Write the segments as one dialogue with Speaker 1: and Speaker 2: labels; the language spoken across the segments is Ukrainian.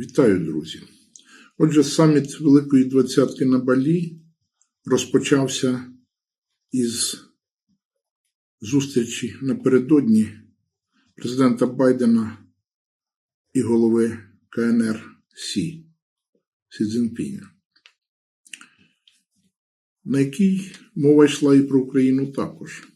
Speaker 1: Вітаю, друзі. Отже, саміт Великої Двадцятки на Балі розпочався із зустрічі напередодні президента Байдена і голови КНР Сі Сі Цзіньпіня, на якій мова йшла і про Україну також.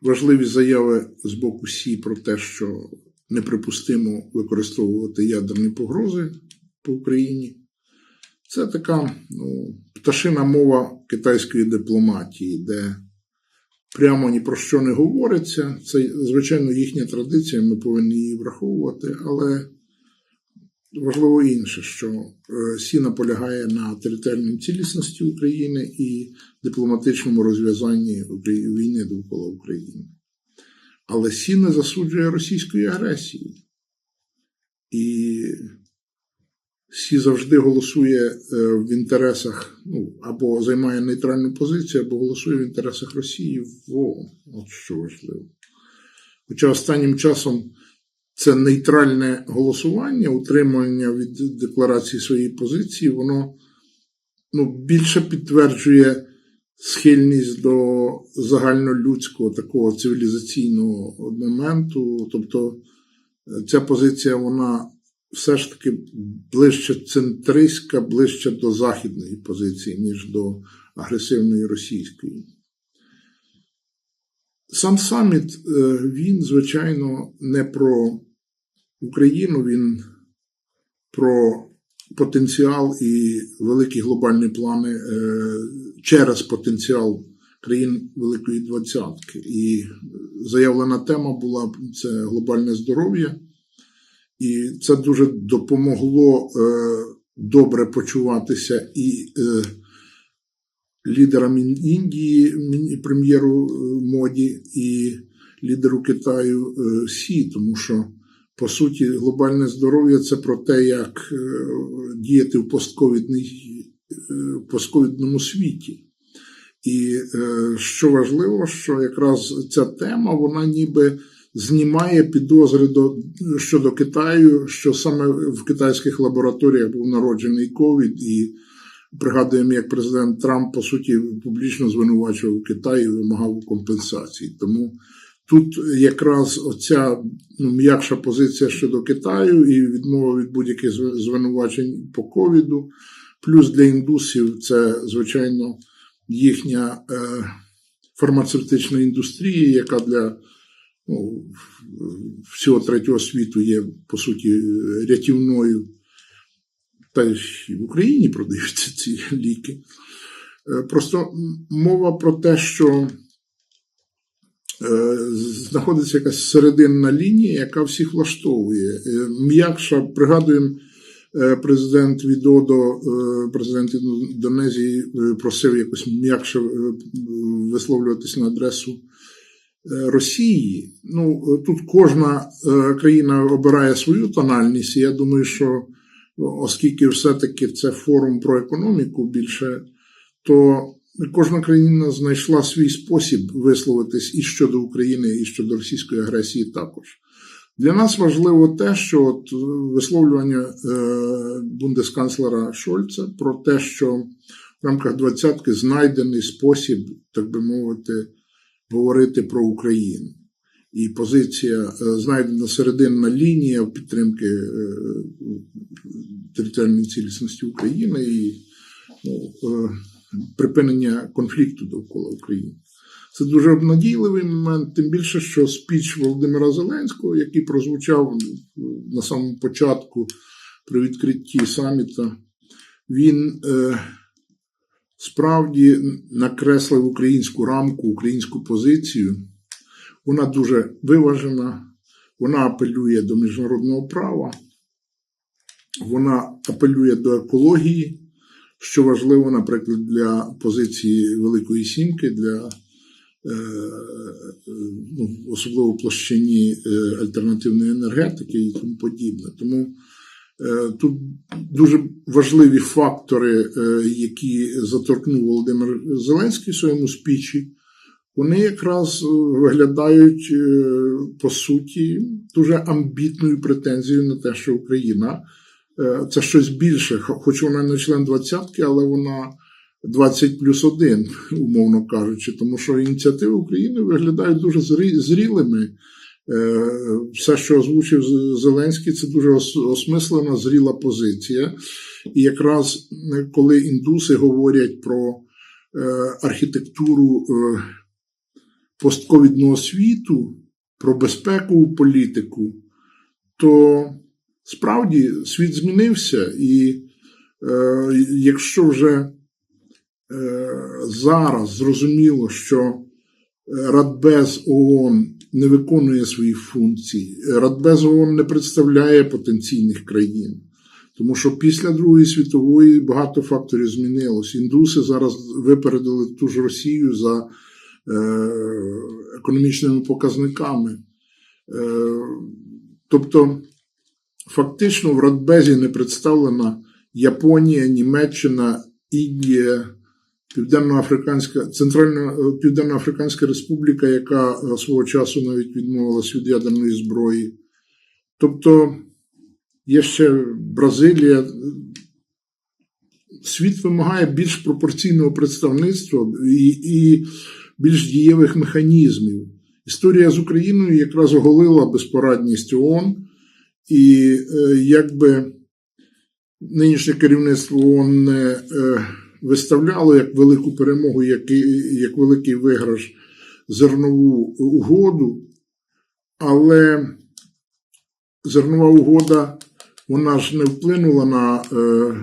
Speaker 1: Важливі заяви з боку Сі про те, що неприпустимо використовувати ядерні погрози по Україні. Це така ну, пташина мова китайської дипломатії, де прямо ні про що не говориться. Це, звичайно, їхня традиція, ми повинні її враховувати, але важливо інше, що е, Сі наполягає на територіальній цілісності України і дипломатичному розв'язанні війни довкола України. Але Сі не засуджує російської агресії. І Сі завжди голосує е, в інтересах, ну, або займає нейтральну позицію, або голосує в інтересах Росії в ООН. От що важливо. Хоча останнім часом це нейтральне голосування, утримання від декларації своєї позиції, воно ну, більше підтверджує схильність до загальнолюдського такого цивілізаційного моменту. Тобто е, ця позиція, вона все ж таки ближче центристська, ближче до західної позиції, ніж до агресивної російської. Сам саміт, е, він, звичайно, не про Україну, він про потенціал і великі глобальні плани е, через потенціал країн Великої Двадцятки. І заявлена тема була це глобальне здоров'я, і це дуже допомогло е, добре почуватися і е, лідерам Індії, прем'єру моді, і лідеру Китаю Сі, тому що по суті, глобальне здоров'я це про те, як е, діяти в е, постковідному світі. І е, що важливо, що якраз ця тема, вона ніби знімає підозри до, щодо Китаю, що саме в китайських лабораторіях був народжений ковід, і пригадуємо, як президент Трамп, по суті, публічно звинувачував Китай і вимагав компенсації. Тому Тут якраз оця ну, м'якша позиція щодо Китаю і відмова від будь-яких звинувачень по ковіду. Плюс для індусів це, звичайно, їхня е, фармацевтична індустрія, яка для ну, всього третього світу є, по суті, рятівною. Та й в Україні продаються ці ліки. Е, Просто мова про те, що знаходиться якась серединна лінія, яка всіх влаштовує. Е, М'якша, пригадуємо, е, президент Відодо, е, президент Індонезії, е, просив якось м'якше е, висловлюватись на адресу е, Росії. Ну, е, тут кожна е, країна обирає свою тональність, і я думаю, що оскільки все-таки це форум про економіку більше, то кожна країна знайшла свій спосіб висловитись і щодо України, і щодо російської агресії також. Для нас важливо те, що от висловлювання е, бундесканцлера Шольца про те, що в рамках двадцятки знайдений спосіб, так би мовити, говорити про Україну. І позиція е, знайдена серединна лінія підтримки е, територіальної цілісності України і ну, припинення конфлікту довкола України. Це дуже обнадійливий момент, тим більше, що спіч Володимира Зеленського, який прозвучав на самому початку при відкритті саміта, він е, справді накреслив українську рамку, українську позицію. Вона дуже виважена, вона апелює до міжнародного права, вона апелює до екології, що важливо, наприклад, для позиції Великої Сімки, для е, ну, особливо площині е, альтернативної енергетики і тому подібне. Тому е, тут дуже важливі фактори, е, які заторкнув Володимир Зеленський в своєму спічі, вони якраз е, виглядають е, по суті дуже амбітною претензією на те, що Україна е, це щось більше, хоч вона не член двадцятки, але вона 20 плюс 1, умовно кажучи, тому що ініціативи України виглядають дуже зрілими. Е, Все, що озвучив Зеленський, це дуже осмислена, зріла позиція. І якраз е, коли індуси говорять про е, архітектуру е, постковідного світу, про безпекову політику, то справді світ змінився, і е, якщо вже е, зараз зрозуміло, що е, Радбез ООН не виконує свої функції, Радбез ООН не представляє потенційних країн. Тому що після Другої світової багато факторів змінилось. Індуси зараз випередили ту ж Росію за е, економічними показниками. Е, тобто, фактично в Радбезі не представлена Японія, Німеччина, Індія, Південно-Африканська, Центральна е, Південно-Африканська Республіка, яка е, свого часу навіть відмовилась від ядерної зброї. Тобто є ще Бразилія. Світ вимагає більш пропорційного представництва і, і більш дієвих механізмів. Історія з Україною якраз оголила безпорадність ООН, і е, якби нинішнє керівництво ООН не е, виставляло як велику перемогу, як, як великий виграш зернову угоду, але зернова угода вона ж не вплинула на е,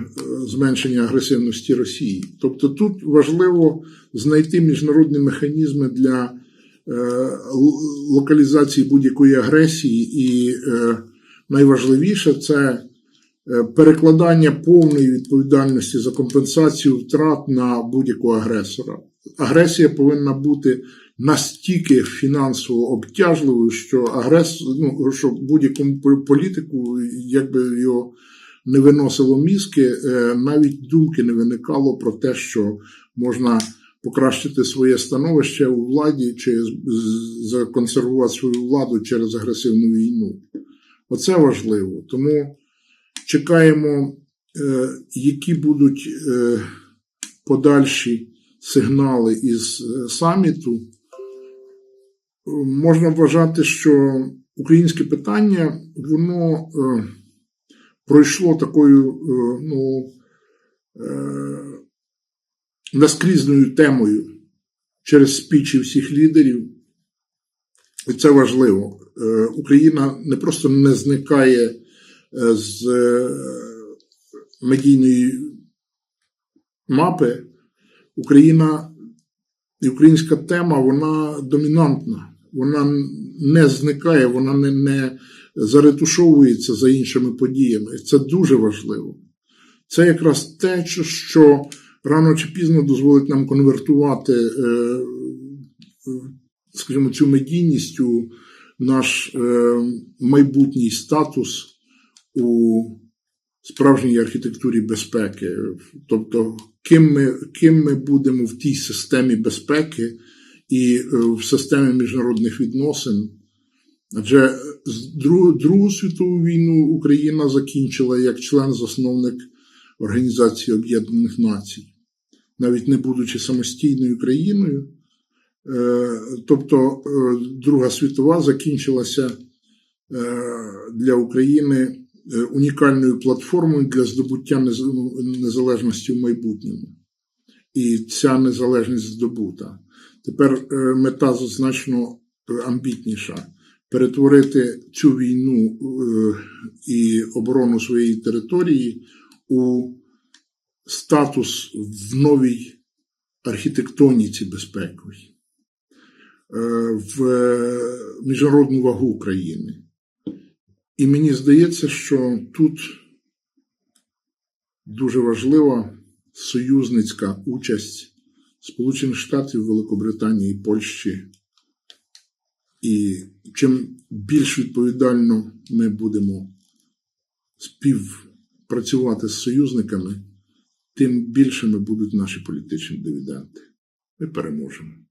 Speaker 1: зменшення агресивності Росії. Тобто тут важливо знайти міжнародні механізми для локалізації будь-якої агресії, і найважливіше це е, перекладання повної відповідальності за компенсацію втрат на будь-якого агресора. Агресія повинна бути настільки фінансово обтяжливою, що агрес, ну, що будь-якому політику, якби його не виносило мізки, е, навіть думки не виникало про те, що можна покращити своє становище у владі чи законсервувати свою владу через агресивну війну. Оце важливо. Тому чекаємо, е, які будуть е, подальші сигнали із е, саміту. Можна вважати, що українське питання воно пройшло такою ну, наскрізною темою через спічі всіх лідерів. І це важливо. Е, Україна не просто не зникає е, з е, медійної мапи. Україна і українська тема вона домінантна. Вона не зникає, вона не, не заретушовується за іншими подіями. Це дуже важливо. Це якраз те, що- рано чи пізно дозволить нам конвертувати, скажімо, цю медійність у наш е, майбутній статус у справжній архітектурі безпеки. Тобто, ким ми, ким ми будемо в тій системі безпеки і е, в системі міжнародних відносин. Адже Другу світову війну Україна закінчила як член-засновник Організації Об'єднаних Націй, навіть не будучи самостійною країною. Е, Тобто е, Друга світова закінчилася е, для України унікальною платформою для здобуття незалежності в майбутньому. І ця незалежність здобута. Тепер мета значно амбітніша перетворити цю війну і оборону своєї території у статус в новій архітектоніці безпековій, е, в е, міжнародну вагу України. І мені здається, що тут дуже важлива союзницька участь Сполучених Штатів, Великобританії Польщі. І чим більш відповідально ми будемо співпрацювати з союзниками, тим більшими будуть наші політичні дивіденди. Ми переможемо.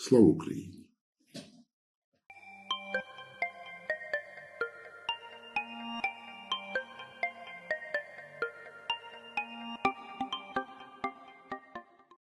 Speaker 1: Слава Україні!